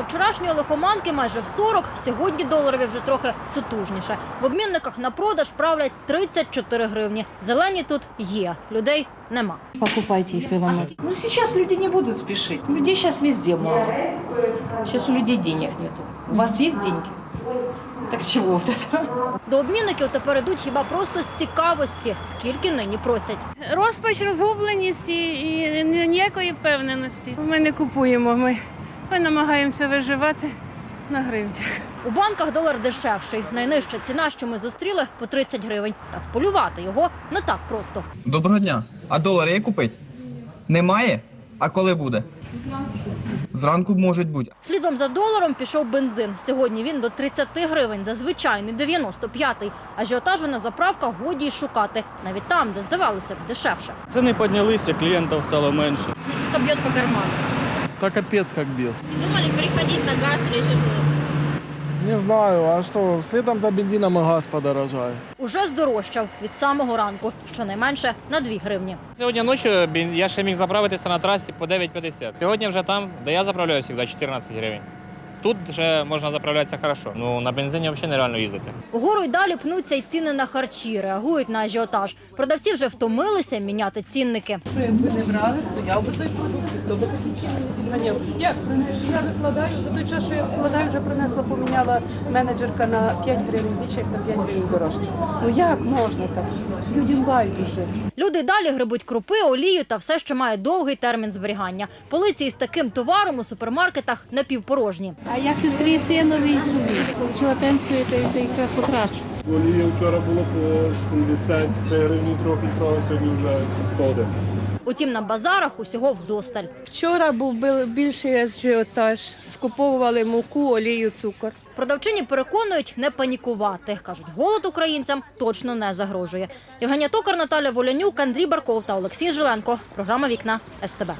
Після вчорашньої лихоманки майже в 40, сьогодні доларові вже трохи сутужніше. В обмінниках на продаж правлять 34 гривні. Зелені тут є, людей нема. Покупайте, если вам надо. Ну, сейчас люди не будут спешить. Людей сейчас везде мало. Сейчас у людей денег нету. У вас есть деньги? Так чего вот? До обмінників тепер ідуть хіба просто з цікавості, скільки нині просять. розпач, розгубленість і, і ніякої впевненості. Ми не купуємо. Ми, ми намагаємося виживати на гривнях. У банках долар дешевший. Найнижча ціна, що ми зустріли, по 30 гривень. Та вполювати його не так просто. Доброго дня. А долар є купить? Немає? А коли буде? Зранку можуть бути. Слідом за доларом пішов бензин. Сьогодні він до 30 гривень, за звичайний 95-й. Ажіотажу на заправках годі й шукати. Навіть там, де здавалося б дешевше. Ціни піднялися, клієнтів стало менше. Наскільки б'є по карману. Да капец как бьет. Не думали переходити на газ чи щось? Не знаю, а що, слідом за бензином і газ подорожає. Уже здорожчав від самого ранку, щонайменше на 2 гривні. Сьогодні ночі я ще міг заправитися на трасі по 9,50. Сьогодні вже там, де я заправляю завжди 14 гривень. Тут вже можна заправлятися хорошо. Ну на бензині взагалі нереально їздити. Угору й далі пнуться й ціни на харчі, реагують на ажіотаж. Продавці вже втомилися міняти цінники. Якби не брали, стояв би той продукт, хто би такі ціни не підганяв. Як? Я викладаю, за той час, що я вкладаю, вже принесла, поміняла менеджерка на 5 гривень більше, як на 5 гривень дорожче. Ну як можна так? Людям байдуже. Люди далі грибуть крупи, олію та все, що має довгий термін зберігання. Полиці з таким товаром у супермаркетах напівпорожні. А я сестрі синові і собі. Получила пенсію, то, то якраз потрачу. Олія вчора було по 70 гривень трохи трохи, сьогодні вже 100 Утім, на базарах усього вдосталь. Вчора був більший ажіотаж. Скуповували муку, олію, цукор. Продавчині переконують не панікувати. Кажуть, голод українцям точно не загрожує. Євгенія Токар, Наталя Волянюк, Андрій Барков та Олексій Жиленко. Програма Вікна СТБ.